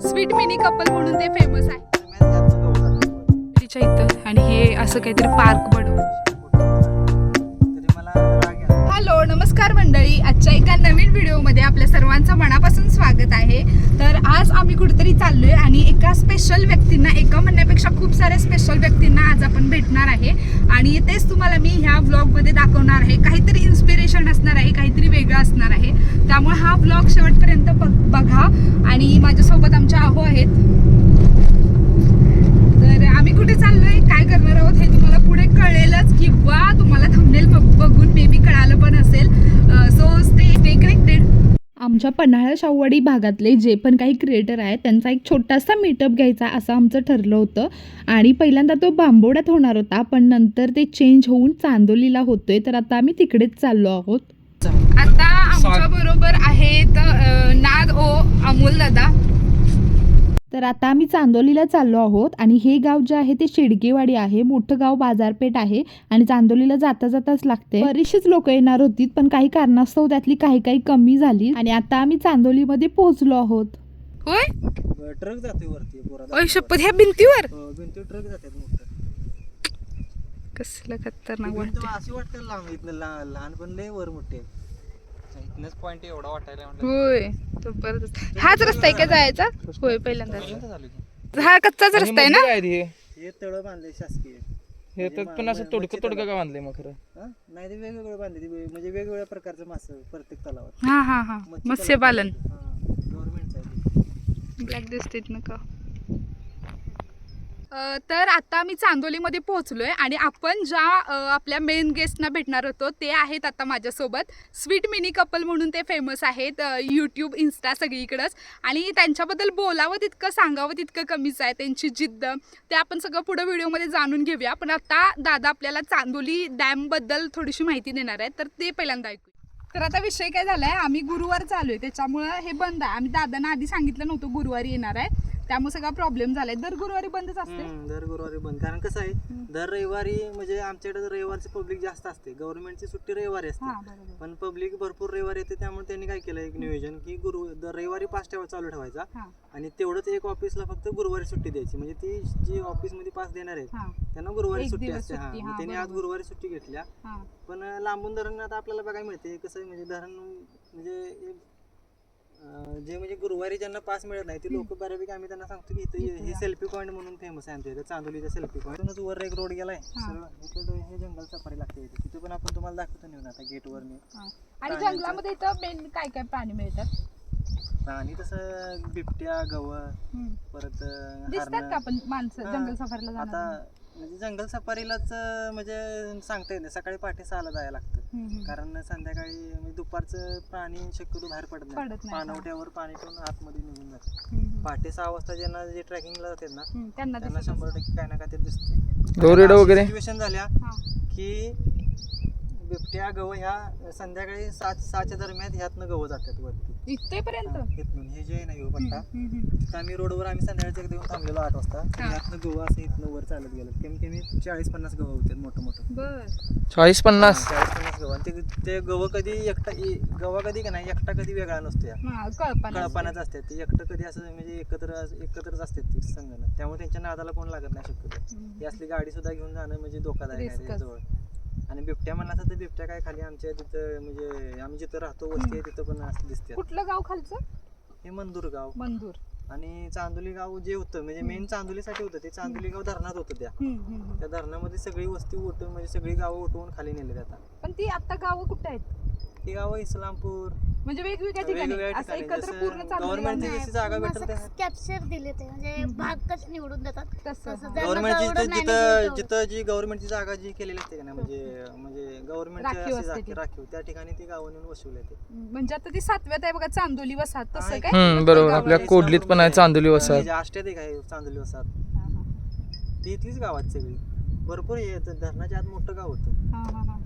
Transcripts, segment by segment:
Sweet mini couple म्हणून ते famous आहे. तिच्या इथं. आणि हे असं काहीतरी पार्क बनवलं हॅलो नमस्कार मंडळी. आजच्या एका नवीन व्हिडिओमध्ये आपल्या सर्वांचं मनापासून स्वागत आहे. तर आज आम्ही कुठेतरी चाललोय आणि एका स्पेशल व्यक्तींना एका म्हणण्यापेक्षा खूप साऱ्या स्पेशल व्यक्तींना आज आपण भेटणार आहे. आणि तेच तुम्हाला मी ह्या व्लॉगमध्ये दाखवणार आहे. काहीतरी इन्स्पिरेशन असणार आहे काहीतरी वेगळं असणार आहे. त्यामुळे हा व्लॉग शेवटपर्यंत बघ- बघा. आणि माझ्यासोबत आमच्या आहो आहेत. तर आम्ही कुठे चाललोय? काय करणार आहोत हे तुम्हाला पुढे कळेलच किंवा तुम्हाला थंबनेल बघून मे बी कळालं पण असेल सो स्टे स्टे कनेक्टेड आमच्या पन्हाळा शाववाडी भागातले जे पण काही क्रिएटर आहेत त्यांचा एक छोटासा मीटअप घ्यायचा असं आमचं ठरलं होतं. आणि पहिल्यांदा तो बांबोड्यात होणार होता पण नंतर ते चेंज होऊन चांदोलीला होतोय. तर आता आम्ही तिकडेच चाललो आहोत. आता आमच्या बरोबर आहेत अ, नाद ओ अमोल दादा. तर आता आम्ही चांदोलीला चाललो आहोत आणि हे गाव जे आहे ते शेडगेवाडी आहे. मोठं गाव बाजारपेठ आहे आणि चांदोलीला जाता जाताच लागते. बरीचशीच लोक येणार होती पण काही कारणास्तव त्यातली काही काही कमी झाली आणि आता आम्ही चांदोलीमध्ये पोहोचलो आहोत. होय? ट्रक जातोय वरती शपथ ह्या भिंतीवर. भिंती ट्रक जातात मोठं. कसलं खतरनाक वाटतं अशी वाटतं लांब इथलं लहान लहान पण लय वर मोठे. इथनच पॉईंट एवढा वाटायला होय जबरदस्त हाच रस्ता आहे का जायचा? होय पहिल्यांदा हा कच्चाच रस्ता आहे ना? हे तळ बांधले शासकीय. हे तर पण असं तोडकं तोडकं का बांधलंय मग खरं. हा? नाही ते वेगवेगळे बांधले म्हणजे वेगवेगळ्या प्रकारचं मासं प्रत्येक तलावात. हा हा हा. मत्स्यपालन. गव्हर्नमेंटचं आहे ते. ब्लॅक दिसतेत नका अ, तर आता आम्ही चांदोलीमध्ये पोहोचलोय आणि आपण ज्या आपल्या मेन गेस्टना भेटणार होतो ते आहेत आता माझ्यासोबत. स्वीट मिनी कपल म्हणून ते फेमस आहेत यूट्यूब इन्स्टा सगळीकडंच. आणि त्यांच्याबद्दल बोलावं तितकं सांगावं तितकं कमीच आहे त्यांची जिद्द. ते आपण सगळं पुढं व्हिडिओमध्ये जाणून घेऊया. पण आता दादा आपल्याला चांदोली डॅमबद्दल थोडीशी माहिती देणार आहे तर ते पहिल्यांदा ऐकू तर आता विषय काय झाला आहे आम्ही गुरुवार चालू आहे त्याच्यामुळं हे बंद आहे. आम्ही दादांना आधी सांगितलं नव्हतं गुरुवारी येणार आहे. त्यामुळे सगळा प्रॉब्लेम झालाय. दर गुरुवारी बंदच असते. हम्म, दर गुरुवारी बंद. कारण कसं आहे दर रविवारी म्हणजे आमच्याकडे रविवारची पब्लिक जास्त असते. गव्हर्नमेंटची सुट्टी रविवारी हा असते बरोबर. पण पब्लिक भरपूर रविवारी येते त्यामुळे त्यांनी काय केलं एक नियोजन की गुरु दर रविवारी पास ठेवा चालू ठेवायचा. हा. आणि तेवढंच एक ऑफिसला फक्त गुरुवारी सुट्टी द्यायची. म्हणजे ती जी ऑफिसमध्ये पास देणार आहेत हा. त्यांना गुरुवारी एक सुट्टी दिवस असते. हा सुट्टी, हा, मग त्यांनी आज बरोबर. गुरुवारी सुट्टी घेतल्या. हा. पण लांबून धरण आता आपल्याला बघायला मिळते. कसं आहे म्हणजे धरण म्हणजे एक, जे म्हणजे गुरुवारी ज्यांना पास मिळत नाही ते लोक बऱ्यापैकी आम्ही त्यांना सांगतो की इथं हे. सेल्फी पॉईंट म्हणून फेमस आहे आमच्या इथं चांदोलीचा सेल्फी पॉईंट वर एक रोड गेलाय इथं हे जंगल सफारी लागते इथे तिथे पण आपण तुम्हाला दाखवतो नेऊन आता गेटवर हा. आणि जंगलामध्ये इथं मेन काय काय प्राणी मिळतात आणि तसं बिबट्या गवत. परत अं, दिसतात हरणं. का आपण माणसं. जंगल सफारीला आता म्हणजे जंगल सफारीलाच म्हणजे सांगता येत नाही सकाळी पहाटे सहाला जायला लागतं. कारण संध्याकाळी म्हणजे दुपारचं प्राणी शक्यतो बाहेर पडत पडत नाही पाणवट्यावर पाणी पण आतमध्ये निघून जातं हम्म. पहाटे सहा वाजता ज्यांना जे ट्रॅकिंगला जातात ना हम्म, त्यांना त्यांना दिसत शंभर. टक्के काय ना काय ते दिसते गौरेडं वगैरे सिच्युएशन झाल्या हा. की बिबट्या गव ह्या संध्याकाळी सात सहाच्या दरम्यान ह्यातनं गव जातात वरती. इथपर्यंत? हा, इथून. हे जे आहे ना ह्यो पट्टा आम्ही रोडवर आम्ही संध्याकाळच्या एकदा येऊन थांबलेलो आठ वाजता. हा. ह्यातनं गव असं इथनं वर चालत गेलं. कमी कमी चाळीस पन्नास गव होते मोठं मोठं बर. चाळीस पन्नास चाळीस पन्नास गव. आणि ते ते गव कधी एकटा ए- गवा कधी का नाही एकटा कधी वेगळा नसतो या. हा कळपाना कळपानाच असतात ते एकटं कधी असं म्हणजे एकत्र एकत्रच असतात ते संघानं त्यामुळे त्यांच्या नादाला कोण लागत नाही शक्यतो. ही असली गाडी सुद्धा घेऊन जाणं म्हणजे धोकादायक आहे Risk त्याच्याजवळ आणि बिबट्या म्हणला तर बिबट्या काय खाली आमच्या तिथं म्हणजे आम्ही जिथं राहतो वस्ती आहे तिथं पण असं दिसते कुठलं गाव खालचं? हे मंदूर गाव. मंदूर. आणि चांदोली गाव जे होतं म्हणजे मेन चांदोलीसाठी होतं ते चांदोली गाव धरणात होतं त्या. त्या धरणामध्ये सगळी वस्ती उठून म्हणजे सगळी गावं उठवून खाली नेले आता. पण ती आता गावं कुठे आहेत? ती गावं इस्लामपूर म्हणजे वेगवेगळ्या ठिकाणी. असं एकत्र पूर्ण गव्हर्नमेंटची जशी जागा भेटेल त्या कॅप्चर दिले ते म्हणजे भाग कसे निवडून देतात? तसं तसं. ज्यांना गव्हर्नमेंटची जिथं जी गव्हर्नमेंटची जागा जी केलेली असते का ना म्हणजे म्हणजे राखीव असते ती. राखीव. त्या ठिकाणी ती गावं नेऊन वसवले ते म्हणजे आता ती सातव्यात आहे बघा चांदोली वसाहत. तसं आहे. काय? हम्म बरोबर. आपल्या कोडलीत पण आहे चांदोली वसाहत. आष्ट्यात एक आहे चांदोली वसाहत. हा, हा. ती इथलीच गावात सगळी. भरपूर हे येतं. धरणाच्या आत मोठं गाव होतं. हा, हा, हा.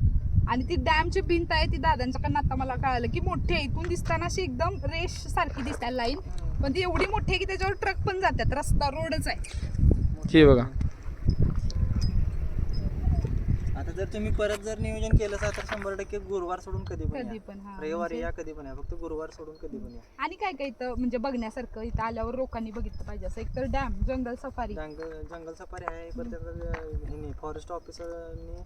आणि ती डॅमची भिंत आहे ती दादांच्याकडनं आता मला कळालं की मोठी आहे. इथून दिसताना अशी एकदम रेष सारखी दिसते लाईन पण ती एवढी मोठी आहे की त्याच्यावर ट्रक पण जातात. रस्ता रोडच आहे. बघा. आता जर तुम्ही परत जर नियोजन केलं तर शंभर टक्के गुरुवार सोडून कधी पण कधी. पण हा रविवारी म्हणजे- या कधी पण या. फक्त गुरुवार सोडून कधी पण या. आणि काय काय इथं म्हणजे बघण्यासारखं इथं आल्यावर लोकांनी बघितलं पाहिजे. असं एक तर डॅम जंगल सफारी जंगल जंगल सफारी आहे. परत फॉरेस्ट ऑफिसरनी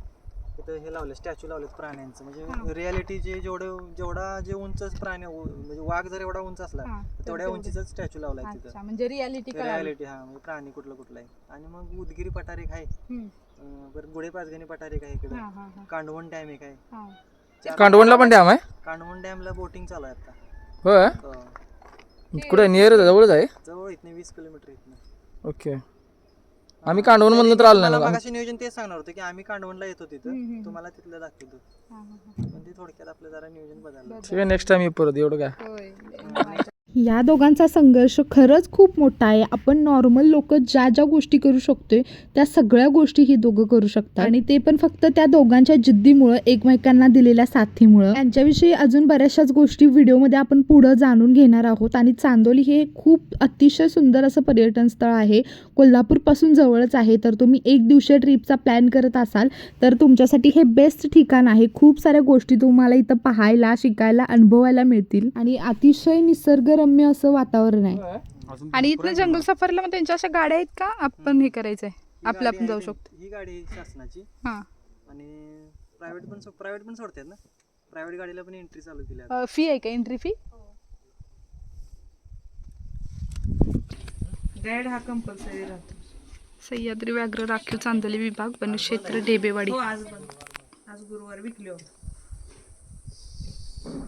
तिथं हे लावले स्टॅच्यू लावलेत प्राण्यांचं. म्हणजे रियालिटी जे जेवढे जेवढा जे उंच प्राणी म्हणजे वाघ जर एवढा उंच असला हा, तर तेवढ्या तेवढं. उंचीचा स्टॅच्यू लावलाय तिथं. अच्छा म्हणजे रियालिटी कळाली. रियालिटी हा म्हणजे प्राणी कुठलं कुठलं आहे आणि मग उदगिरी पठार एक आहे. हम्म. अं, परत गुढे पाचगणी पठार एक आहे इकडे. हा हा हा. कांडवण डॅम एक आहे. हा. चार- कांडवणला पण डॅम आहे? कांडवण डॅमला बोटिंग चालू आहे आता. होय? हो. कुठे नियर जवळच आहे? जवळ इथनं वीस किलोमीटर इथनं. ओके. आम्ही कांडवण म्हणलं तर आलो नाही मला ना मगाशी नियोजन तेच सांगणार होतं की आम्ही कांडवणला येतो हम्म, तिथं हम्म. तुम्हाला तिथलं दाखवतो. हा, हा, हा. पण ते थोडक्यात आपलं जरा नियोजन बदललं. ठीक आहे नेक्स्ट टाइम ये परत एवढं काय? होय. या दोघांचा संघर्ष खरंच खूप मोठा आहे. आपण नॉर्मल लोक ज्या ज्या गोष्टी करू शकतोय त्या सगळ्या गोष्टी ही दोघं करू शकतात. आणि ते पण फक्त त्या दोघांच्या जिद्दीमुळं एकमेकांना दिलेल्या साथीमुळं. यांच्याविषयी अजून बऱ्याचशाच गोष्टी व्हिडिओमध्ये आपण पुढं जाणून घेणार आहोत. आणि चांदोली हे खूप अतिशय सुंदर असं पर्यटन स्थळ आहे. कोल्हापूरपासून जवळच आहे. तर तुम्ही एक दिवशी ट्रिपचा प्लॅन करत असाल तर तुमच्यासाठी हे बेस्ट ठिकाण आहे. खूप साऱ्या गोष्टी तुम्हाला इथं पाहायला शिकायला अनुभवायला मिळतील. आणि अतिशय निसर्ग निसर्गरम्य असं वातावरण आहे. आणि इथनं जंगल सफारीला मग त्यांच्या अशा गाड्या आहेत का? आपण हे करायचंय. आपलं आपण जाऊ शकतो. ही गाडी आहे शासनाची. हा. आणि प्रायव्हेट पण प्रायव्हेट पण सोडतात ना? प्रायव्हेट गाडीला पण एंट्री चालू केली. फी आहे का? एंट्री फी गाईड हा कंपल्सरी राहतो. सह्याद्री व्याघ्र राखीव चांदोली विभाग वनक्षेत्र डेबेवाडी. हो आज पण आज गुरुवार विकले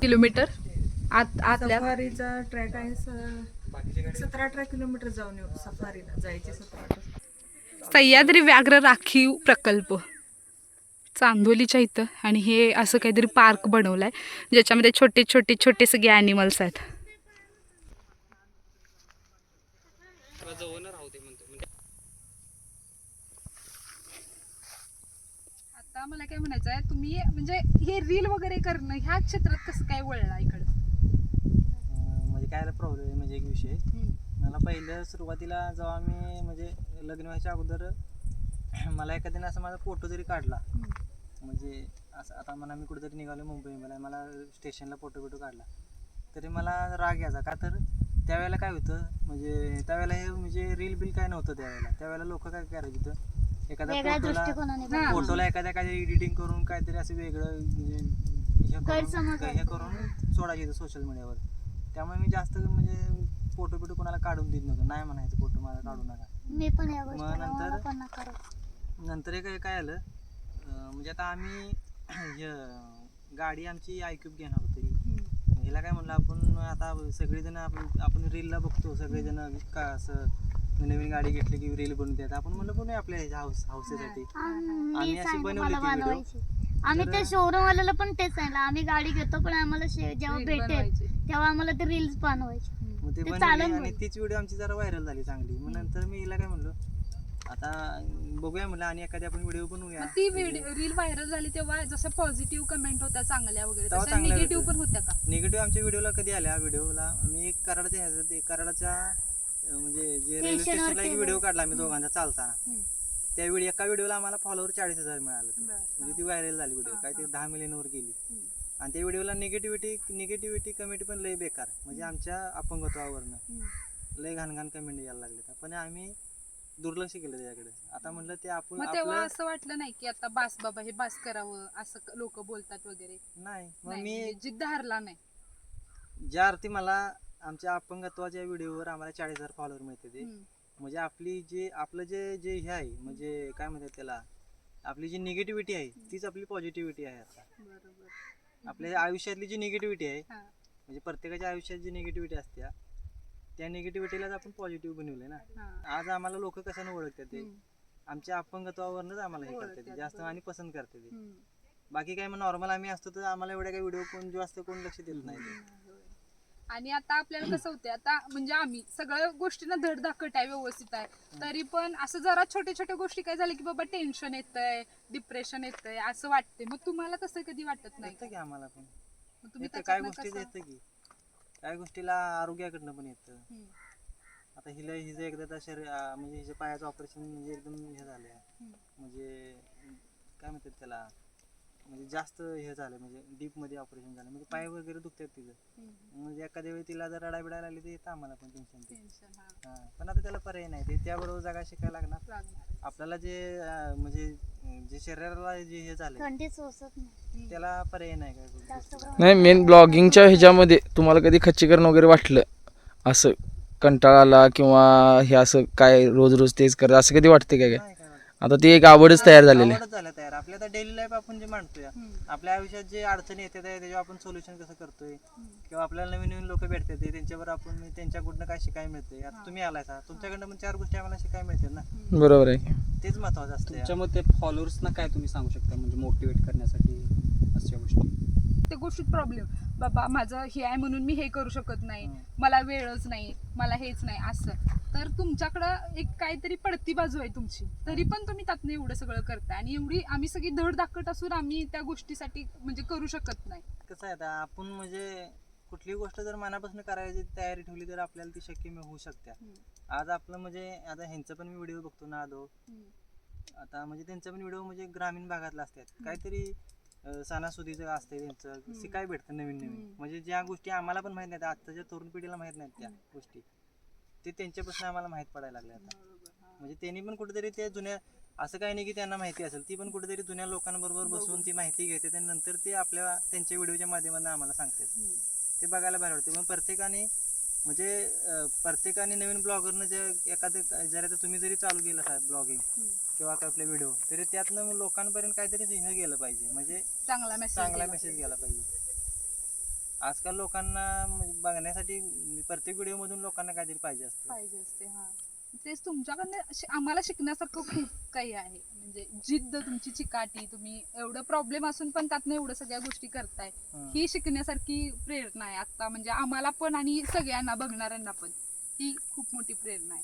किलोमीटर? आत आतल्या सफारीचा ट्रॅक आहे स- सतरा अठरा किलोमीटर जाऊन येऊ सफारीला जायचे सतरा अठरा. सह्याद्री व्याघ्र राखीव प्रकल्प चांदोलीच्या इथं. आणि हे असं काहीतरी पार्क बनवलाय ज्याच्यामध्ये छोटे छोटे छोटे सगळे ॲनिमल्स आहेत. आता मला काय म्हणायचं आहे तुम्ही म्हणजे हे रील वगैरे करणं ह्या क्षेत्रात कसं काय वळला इकडं? काय प्रॉब्लेम म्हणजे एक विषय. मला पहिलं सुरुवातीला जेव्हा मी म्हणजे लग्न व्हायच्या अगोदर मला एखाद्याने असं माझा फोटो जरी काढला म्हणजे असं आता म्हणा मी कुठेतरी निघालो मुंबई मला मला स्टेशनला फोटो बिटो काढला तरी मला राग यायचा. का तर त्यावेळेला काय होतं म्हणजे त्यावेळेला हे म्हणजे रील बिल काय नव्हतं त्यावेळेला. त्यावेळेला लोक काय करायचे होतं एखाद्या फोटोला. फोटोला एखाद्या काय एडिटिंग करून काहीतरी असं वेगळं म्हणजे हे हे करून सोडायचे सोशल मीडियावर त्यामुळे मी जास्त म्हणजे फोटो बिटो कोणाला काढून देत नव्हतो. नाही म्हणायचं फोटो मला काढू नका. मी पण या मग गोष्टीला नंतर? मला पण. नंतर एक काय आलं अं, म्हणजे आता आम्ही गाडी आमची आयक्यूब घेणार होती. हिला काय म्हणलं आपण आता सगळेजण आपण आपण रीलला बघतो सगळेजण का असं नवीन गाडी घेतली की रील बनवून देतात. आपण म्हणलं बनवूया आपल्या ह्याच्या हाऊस हाऊसेसाठी आम्ही आम्ही अशी बनवली मला ती video. बनवायची. आम्ही त्या शोरूम वाल्याला पण तेच सांगितलं. आम्ही गाडी घेतो पण आम्हाला शे- जेव्हा भेटेल तेव्हा आम्हाला ते रील्स बनवायचे. मग ते ते बनवली चालेल आणि म्हणून. तीच व्हिडिओ आमची जरा व्हायरल झाली चांगली. मग नंतर मी हिला काय म्हणलो आता बघूया म्हणलं आणि एखादी आपण व्हिडिओ बनवूया. मग ती रील व्हायरल झाली तेव्हा जसं पॉझिटिव्ह कमेंट होत्या चांगल्या वगैरे तेव्हा चांगल्या निगेटिव्ह. पण होत्या का? निगेटिव्ह आमच्या व्हिडिओला कधी आल्या? व्हिडिओला मी एक कराडाच्या कराडाच्या अं, म्हणजे जे रेल्वे Station स्टेशनला एक. व्हिडिओ काढला मी दोघांचा चालताना. हम्म. त्या व्हिडिओ एका व्हिडिओला आम्हाला फॉलोवर चाळीस हजार मिळालं होतं. बरं. म्हणजे ती व्हायरल झाली व्हिडिओ काय ते दहा मिलियनवर गेली. आणि त्या व्हिडिओला निगेटिव्हिटी निगेटिव्हिटी कमेंट पण लय बेकार. म्हणजे आमच्या अपंगत्वावरनं. लय घाणघाण कमेंट यायला लागले पण आम्ही दुर्लक्ष केलं त्याच्याकडे. आता म्हणलं ते आपण मग तेव्हा आपलं असं वाटलं नाही की आता बास बाबा हे बास करावं असं लोक बोलतात वगैरे? नाही. मग नाही, मी म्हणजे जिद्द हारला नाही. ज्या अर्थी मला आमच्या अपंगत्वाच्या व्हिडिओवर आम्हाला चाळीस हजार फॉलोअर मिळते ते. हम्म. म्हणजे आपली जे आपलं जे जे हे आहे म्हणजे काय म्हणतात त्याला आपली जी निगेटिव्हिटी आहे तीच आपली पॉझिटिव्हिटी आहे आता बरोबर आपल्या आयुष्यातली जी निगेटिव्हिटी आहे हा. म्हणजे प्रत्येकाच्या आयुष्यात जी निगेटिव्हिटी असते त्या निगेटिव्हिटीलाच आपण पॉझिटिव्ह बनवले ना हा. आज आम्हाला लोक कशाने ओळखतात ते हम्म. आमच्या अपंगत्वावरनच आम्हाला हे करतात ते. ओळखतात, जास्त. आणि पसंत करते ते हम्म. बाकी काय मग नॉर्मल आम्ही असतो तर आम्हाला एवढ्या काही व्हिडिओ कोण जो असतो कोण लक्ष देत नाही ते. आणि आता आपल्याला कसं होतंय आता म्हणजे आम्ही सगळ्या गोष्टींना धडधाकट आहे व्यवस्थित आहे. तरी पण असं जरा छोट्या छोट्या गोष्टी काय झालं की बाबा टेन्शन येतंय डिप्रेशन येतंय असं वाटतंय. मग तुम्हाला तसं कधी वाटत नाही येतं की? आम्हाला पण. मग तुम्ही येतं. काय त्याच्यातनं गोष्टी कसं- येतं की? काय गोष्टीला आरोग्याकडनं पण येतं. हम्म. आता हिला हिचं एकदा तर शरीर अं, म्हणजे हिच्या पायाचं ऑपरेशन म्हणजे एकदम हे झालं हम्म. म्हणजे काय म्हणतात त्याला? म्हणजे जास्त हे झालं म्हणजे डीपमध्ये ऑपरेशन झालं. म्हणजे पाय वगैरे दुखतात तिचं म्हणजे एखाद्या वेळी तिला जर रडा बिडा लागली तर येतं आम्हाला पण टेन्शन हा. पण आता त्याला पर्याय नाही. ते त्याबरोबर जागा शिकायला लागणार. आपल्याला जे अं, म्हणजे जे शरीराला जे हे झालं थंडी सोसत नाही. त्याला पर्याय नाही काय जास्त गोष्टी. प्रमाणात नाही मेन ब्लॉगिंगच्या ह्याच्यामध्ये तुम्हाला कधी खच्चीकरण वगैरे वाटलं? असं कंटाळा आला किंवा हे असं काय रोज रोज तेच करत असं कधी वाटते काय काय? नाही. आता ती एक आवडच तयार झालेली आहे. आवडच झालं तयार. आपल्या आता डेली लाईफ आपण जे मांडतोय आपल्या आयुष्यात जे अडचणी येतात आहे, त्याच्यावर आपण सोल्युशन कसं करतोय? किंवा आपल्याला नवीन नवीन लोक भेटतात ते त्यांच्यावर आपण म्हणजे त्यांच्याकडनं काय शिकायला मिळते आता तुम्ही आलाय सा तुमच्याकडनं पण चार गोष्टी आम्हाला शिकायला मिळतात ना? बरोबर आहे. तेच महत्वाचं असतं तुमच्या मते फॉलोअर्सना काय तुम्ही सांगू शकता? म्हणजे मोटिवेट करण्यासाठी अशा गोष्टी? ते गोष्टीत प्रॉब्लेम बाबा माझं हे आहे म्हणून मी हे करू शकत नाही. मला वेळच नाही. मला हेच नाही. असं. तर तुमच्याकडं एक काहीतरी पडती बाजू आहे तुमची. तरी पण तुम्ही त्यातनं एवढं सगळं करताय. आणि एवढी आम्ही सगळी धड धाकट असून आम्ही त्या गोष्टीसाठी म्हणजे करू शकत नाही. कसं आहे आता आपण म्हणजे कुठलीही गोष्ट जर मनापासून करायची तयारी ठेवली तर आपल्याला ती शक्य होऊ शकते. आज आपलं म्हणजे आता ह्यांचं पण मी व्हिडिओ बघतो ना आदो. आता म्हणजे त्यांचं पण व्हिडिओ म्हणजे ग्रामीण भागातला असतात. काहीतरी अं, सणासुदीचं असते त्यांचं शिकाय भेटतं नवीन नवीन. हम्म. म्हणजे ज्या गोष्टी आम्हाला पण माहीत नाहीत आत्ताच्या तरुण पिढीला माहीत नाहीत त्या गोष्टी. ते त्यांच्यापासून आम्हाला माहीत पडायला लागले आता. म्हणजे त्यांनी पण कुठेतरी ते जुन्या असं काही नाही की त्यांना माहिती असेल ती पण कुठेतरी जुन्या लोकांबरोबर बसून ती माहिती घेते आणि नंतर ते आपल्या त्यांच्या व्हिडिओच्या माध्यमातून आम्हाला सांगतात. ते बघायला भारी वाटते पण प्रत्येकाने म्हणजे प्रत्येकाने नवीन ब्लॉगरनं जे एखादं जर आता तुम्ही जरी चालू केलं साहेब ब्लॉगिंग किंवा काय आपले व्हिडिओ तरी त्यातनं लोकांपर्यंत काहीतरी हे गेलं पाहिजे. म्हणजे चांगला मेसेज चांगला मेसेज गेला पाहिजे. आजकाल लोकांना म्हणजे बघण्यासाठी प्रत्येक व्हिडिओ मधून लोकांना काहीतरी पाहिजे असतं. पाहिजे असते हा. तेच तुमच्याकडनं आम्हाला शिकण्यासारखं खूप काही आहे. म्हणजे जिद्द तुमची चिकाटी तुम्ही एवढं प्रॉब्लेम असून पण त्यातनं एवढं सगळ्या गोष्टी करताय. हं. शिकण्यासारखी प्रेरणा आहे. आता म्हणजे आम्हाला पण आणि सगळ्यांना बघणाऱ्यांना पण ही खूप मोठी प्रेरणा आहे.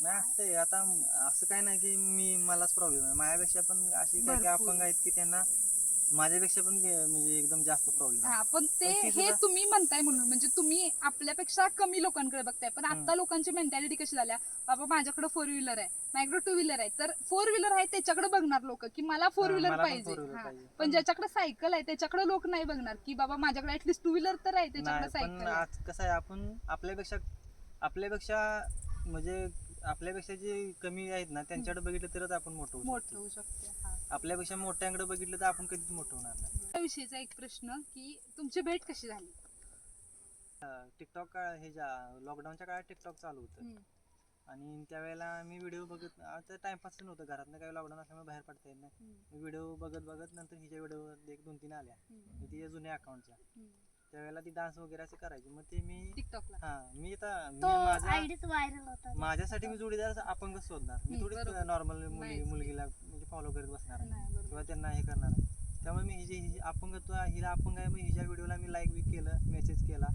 नाही असतंय आता असं काय नाही की मी मलाच प्रॉब्लेम आहे. माझ्यापेक्षा पण अशी भरपूर. अपंग आहेत की त्यांना माझ्यापेक्षा पण बे- म्हणजे एकदम जास्त प्रॉब्लेम आहे. हा पण ते पण ती हे सुद्धा- तुम्ही म्हणताय म्हणून म्हणजे तुम्ही आपल्यापेक्षा कमी लोकांकडे बघताय. पण आता लोकांची मेंटॅलिटी कशी झाल्या? बाबा माझ्याकडे फोर व्हीलर आहे. माझ्याकडे टू व्हीलर आहे. तर फोर व्हीलर आहे त्याच्याकडे बघणार लोक की मला फोर व्हीलर पाहिजे. हा. पण ज्याच्याकडे सायकल आहे त्याच्याकडे लोक नाही बघणार की बाबा माझ्याकडे ऍटलीस्ट टू व्हीलर तर आहे त्याच्याकडे नाही पण सायकल आज कसं आहे आपण आपल्यापेक्षा आपल्यापेक्षा म्हणजे आपल्यापेक्षा जे कमी आहेत ना त्यांच्याकडे बघितलं तरच आपण मोठं होऊ मोठं शकतो. होऊ शकते हा आपल्यापेक्षा मोठ्यांकडे बघितलं तर आपण कधीच मोठं होणार नाही विषयीचा एक प्रश्न की तुमची भेट कशी झाली टिकटॉक काळ हे ज्या लॉकडाऊनच्या काळात टिकटॉक चालू होतं हम्म. आणि त्यावेळेला मी व्हिडिओ बघत आता टाइमपास नव्हतं घरातनं काही लॉकडाऊन असल्यामुळे बाहेर पडता येत नाही हम्म. मी व्हिडिओ बघत बघत नंतर हिच्या व्हिडिओ एक दोन तीन आल्या हम्म. तिच्या जुन्या अकाउंटच्या हम्म. त्यावेळेला ती डान्स वगैरे असं करायची. मग ते मी टिकटॉकला हा मी आता मी तो माझा आयडीच व्हायरल होता. माझ्यासाठी मी जोडीदार अपंगच शोधणार. मी बरोबर. नॉर्मल मुली. मुलगीला म्हणजे फॉलो करत बसणार आहे. नाही बरोबर. किंवा त्यांना हे करणार त्यामुळे मी हिची हिची अपंगत्व हिला अपंग आहे. मग हिच्या व्हिडिओला मी लाईक बी केलं मेसेज केला.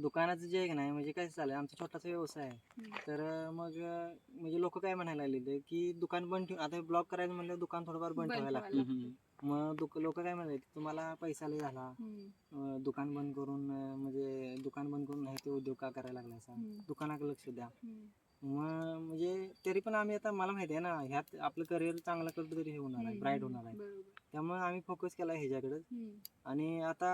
दुकानाचं जे आहे की नाही म्हणजे काय चाललंय? आमचा छोटासा व्यवसाय आहे. हम्म. तर अं, मग अं, म्हणजे लोक काय म्हणायला लागले की दुकान बंद ठेवून आता ब्लॉक करायचं म्हणलं दुकान थोडंफार बंद बंद ठेवायला ठेवायला लागतं मग दुक लोक काय म्हणाले तुम्हाला पैसा लय झाला. अं, दुकान बंद करून अं, म्हणजे दुकान बंद करून हे ते उद्योग का करायला लागला असा हम्म. दुकानाकडे लक्ष द्या. मग म्हणजे तरी पण आम्ही आता मला माहिती आहे ना ह्यात आपलं करिअर चांगलं कुठेतरी हे होणार आहे ब्राईट होणार आहे बरोबर त्यामुळे आम्ही फोकस केला ह्याच्याकडे. आणि आता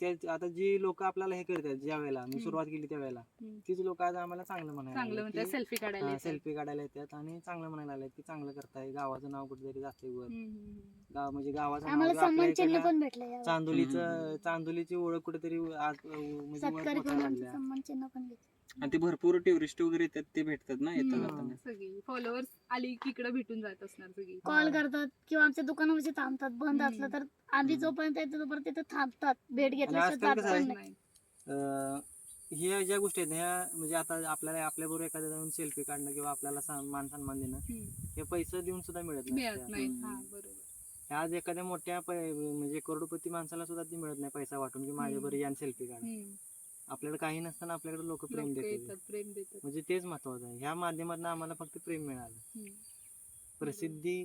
ते आता जी लोक आपल्याला हे करतात ज्या वेळेला मी. सुरुवात केली त्यावेळेला हम्म. तीच लोक आज आम्हाला चांगलं म्हणायला चांगलं म्हणतात सेल्फी काढायला हा, येतात. सेल्फी काढायला येतात आणि चांगलं म्हणायला लागले की चांगलं करताय गावाचं नाव कुठेतरी जाते वर हम्म, हम्म, हम्म. गाव म्हणजे गावाचं नाव आम्हाला किंवा आपल्या सन्मान चिन्ह इकडल्या पण भेटलं यावेळी. चांदोलीचं चांदोलीची ओळख कुठेतरी आज अं, म्हणजे वर सत्कारी पोचायला आमचं लागल्या सन्मान चिन्ह पण भेटलं आणि ते भरपूर टुरिस्ट वगैरे येतात ते भेटतात ना येतात. जाताना सगळी फॉलोअर्स आली की इकडे भेटून जात असणार सगळी कॉल करतात किंवा आमच्या दुकानामध्ये थांबतात बंद. असलं तर हम्म. जोपर्यंत येतो तोपर्यंत तिथे थांबतात भेट घेतल्याशिवाय आजकाल जात कसं आहे? पण नाही अं, ह्या ज्या गोष्टी आहेत ना, ह्या म्हणजे आता आपल्याला आपल्याबरोबर एखाद्या जाऊन सेल्फी काढणं किंवा आपल्याला सा- मान सन्मान देणं हम्म. हे पैसे देऊन सुद्धा मिळत नाही मिळत नाही हा बरोबर आज एखाद्या मोठ्या पै- म्हणजे करोडपती माणसाला सुद्धा ती मिळत नाही पैसा वाटून की माझ्याबरोबर यान सेल्फी काढ हम्म. आपल्याकडे काही नसताना आपल्याकडे लोक प्रेम देतात. प्रेम देतात. म्हणजे तेच महत्वाचं आहे. ह्या माध्यमातून आम्हाला फक्त प्रेम मिळालं. प्रसिद्धी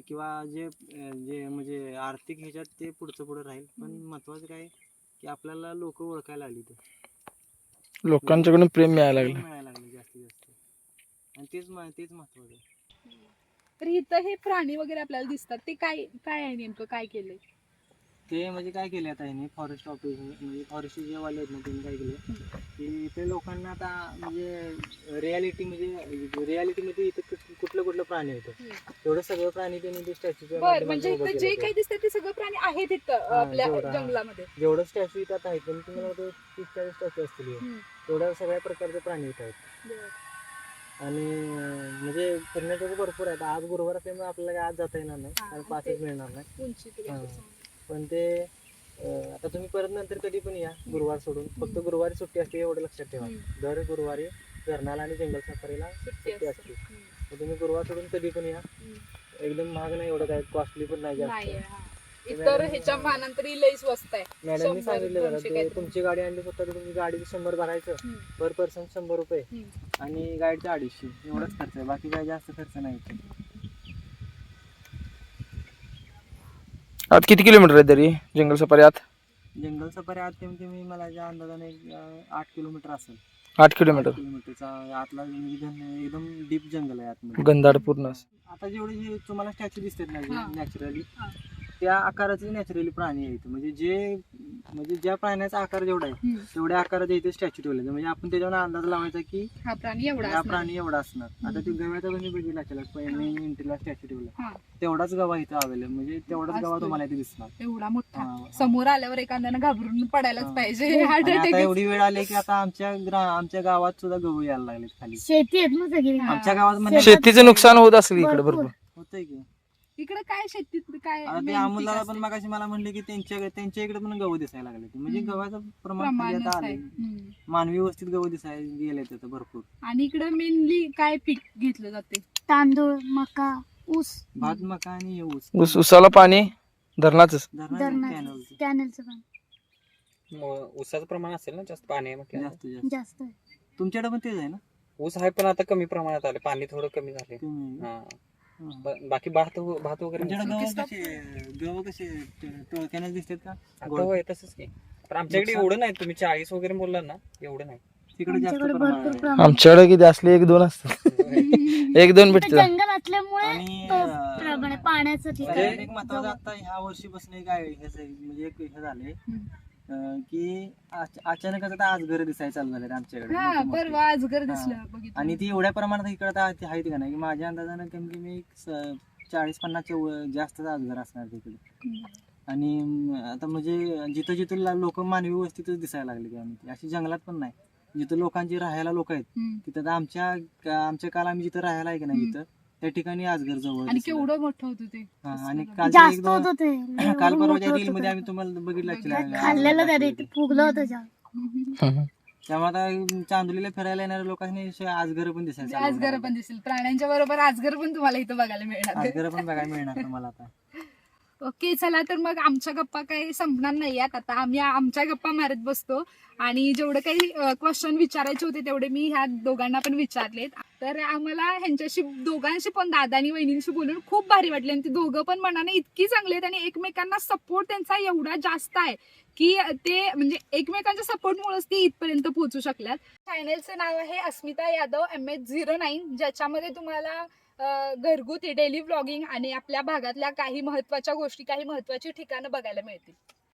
किंवा जे जे म्हणजे आर्थिक ह्याच्यात ते पुढचं पुढे राहील. पण. महत्वाचं काय की आपल्याला लोक ओळखायला आली तर. लोकांच्याकडून प्रेम मिळायला लागलं. मिळायला लागले जास्तीत जास्त. आणि तेच म- तेच महत्वाचं आहे. तर इथं हे प्राणी वगैरे आपल्याला दिसतात. ते काय काय आहे नेमकं? काय केलंय? ते म्हणजे काय केले आता ह्यांनी? फॉरेस्ट ऑफिस म्हणजे फॉरेस्ट जे वाले आहेत ना त्यांनी काय केलं की इथे लोकांना आता म्हणजे रियालिटी म्हणजे रियालिटीमध्ये इथे कुठ- कुठलं कुठलं प्राणी होतं तेवढं सगळं प्राणी त्यांनी ते स्टॅच्यूच्या बर म्हणजे इथं जे काही दिसतं ते सगळं प्राणी आहेत इथं आपल्या. जंगलामध्ये. जेवढं स्टॅच्यू इथं आहेत पण तुम्हाला वाटतं तीस चाळीस स्टॅच्यू असतील. तेवढ्या सगळ्या प्रकारचे प्राणी इथं आहेत. आणि म्हणजे फिरण्याजोगं भरपूर आहेत. आज गुरुवार असल्यामुळे आपल्याला आज जाता येणार नाही. ते- पाचच मिळणार नाही. पण ते अं, आता तुम्ही परत नंतर कधी पण या गुरुवार सोडून फक्त गुरुवारी सुट्टी असते एवढं लक्षात ठेवा हम्म. दर गुरुवारी धरणाला आणि जंगल सफारीला सुट्टी सुट्टी असते. असते हम्म. मग तुम्ही गुरुवार सोडून कधी पण या हम्म. एकदम महाग नाही एवढं काय कॉस्टली पण नाही जास्त हा. इतर ह्याच्या मानांतरी लई स्वस्त आहे मॅडमनी शंभर, सांगितलं जरा दोनशे ते काहीतरी. तुमची गाडी आणली फक्त तर तुमची गाडीचं शंभर भरायचं हम्म. पर पर्सन शंभर रुपये हम्म. आणि गाडीचे अडीचशे एवढाच खर्च आहे बाकी काय जास्त खर्च नाही इथे. आत किती किलोमीटर आहे तरी जंगल सफारी आत जंगल सफारी आत कमी कमी मला ज्या अंदाजाने एक, अं, आठ किलोमीटर असेल आठ किलोमीटर किलोमीटरचा आतला म्हणजे घन- एकदम डीप जंगल आहे आतमध्ये गंधाड पूर्ण असं. आता जेवढे जे तुम्हाला स्टॅच्यू दिसतात ना हा. नॅचरली. त्या आकाराचे नॅचरली प्राणी आहेत. म्हणजे जे म्हणजे ज्या प्राण्याचा आकार जेवढा आहे हम्म. तेवढ्या आकाराचे इथे स्टॅच्यू ठेवले म्हणजे आपण त्याच्यावर अंदाज लावायचा की हा प्राणी एवढा हा असणार. प्राणी एवढा असणार. आता ते गव्याचा तुम्ही बघितला असेल मेन एंट्रीला स्टॅच्यू ठेवला. हा. तेवढाच गवा इथे अवेलेबल म्हणजे तेवढाच गवा. तुम्हाला इथे दिसणार. एवढा मोठा. हा. समोर आल्यावर एखाद्यानं घाबरून पडायलाच हा. पाहिजे. हार्ट आणि आता अटॅक एवढी वेळ आली की आता आमच्या ग्रा आमच्या गावात सुद्धा गहू यायला लागलेत खाली. शेती आहेत ना सगळी. हा. आमच्या गावात म्हणजे शेतीचं नुकसान होत असेल इकडे भरपूर. होतंय की. इकडे काय शेतीत काय आता ते पण असते? मगाशी मला म्हणले की त्यांच्या त्यांच्या इकडे पण गहू दिसायला लागले म्हणजे हम्म. गव्हाचं प्रमाण खाली प्रमाणच आता आहे. आलंय. हम्म. मानवी वस्तीत गहू दिसायला गेले तिथं भरपूर. आणि इकडे मेनली काय पीक घेतलं जाते तांदूळ मका ऊस. भात मका आणि हे ऊस. ऊस उसाला पाणी धरणाच धरणाचं धरणाचं कॅनलचं. कॅनलचं पाणी. मग ऊसाचं प्रमाण असेल ना जास्त पाणी आहे. जास्त जास्त. जास्त आहे. तुमच्याकडे पण तेच आहे ना? ऊस आहे पण आता कमी प्रमाणात आले पाणी थोडं कमी झाले तुम्ही हा. ब- बाकी भात भात वगैरे तुमच्याकडे कसे कसे दिसतात का? आता होय तसंच की. पण आमच्याकडे एवढं नाही तुम्ही चाळीस वगैरे बोलला ना एवढं नाही. तिकडे जास्त आमच्याकडे प्रमाण भरपूर आहे. प्रमाण आमच्याकडे किती असले एक दोन असतात. एक दोन इथं भेटतात. जंगल असल्यामुळे आणि, तो अं, प्रमाण आहे, पाण्याचं सगळ्यात ठिकाण एक महत्वाचं आता ह्या एक आहे ह्याचं आहे, म्हणजे एक हे की अच- अचानकच आता आज घर दिसायला चालू झाले आमच्याकडे हा. परवा अजगर. दिसलं बघितलं आणि ती एवढ्या प्रमाणात इकडे ते आहेत का नाही की माझ्या अंदाजानं कमी कमी एक स- चाळीस पन्नासच्या वर जास्त अजगर असणार तिकडे हम्म. आणि म, आता म्हणजे जिथं जिथं लोक मानवी वस्तीतच दिसायला लागले त्यामध्ये अशी जंगलात पण नाही जिथं लोकांची राहायला लोक आहेत हम्म. तिथं आता आमच्या आमच्या काल आम्ही जिथं राहायला आहे का नाही हम्म. तिथं त्या ठिकाणी आजगर जवळ आणि दिसलं. केवढं मोठं होतं ते हा, आणि काल जास्त एक होत लय काल परवाच्या मोठं रील होतं मध्ये ते. आम्ही तुम्हाला बघितलं असेल. खाल्लेलं त्या ते फुगलं होतं जाम हम्म. त्यामुळे आता चांदोलीला फिरायला येणाऱ्या लोकांनी असे आजगर पण दिसायचं आजगर पण दिसेल प्राण्यांच्या बरोबर आजगर पण तुम्हाला इथं बघायला मिळणार आहे. आजगर पण बघायला मिळणार तुम्हाला आता ओके चला तर मग आमच्या गप्पा काही संपणार नाही आहेत आता आम्ही आमच्या गप्पा मारत बसतो. आणि जेवढे काही क्वेश्चन विचारायचे होते तेवढे मी ह्या दोघांना पण विचारलेत. तर आम्हाला ह्यांच्याशी दोघांशी पण दादा आणि वहिनींशी बोलून खूप भारी वाटले. आणि ते दोघं पण मनाने इतकी चांगली आहेत आणि एकमेकांना सपोर्ट त्यांचा एवढा जास्त आहे की ते म्हणजे एकमेकांच्या सपोर्टमुळेच ते इथपर्यंत पोहोचू शकल्यात. चॅनलचं नाव आहे Asmita Yadav M H zero nine ज्याच्यामध्ये तुम्हाला घरगुती डेली व्लॉगिंग आणि आपल्या भागातल्या काही महत्त्वाच्या गोष्टी काही महत्त्वाची ठिकाणं बघायला मिळतील.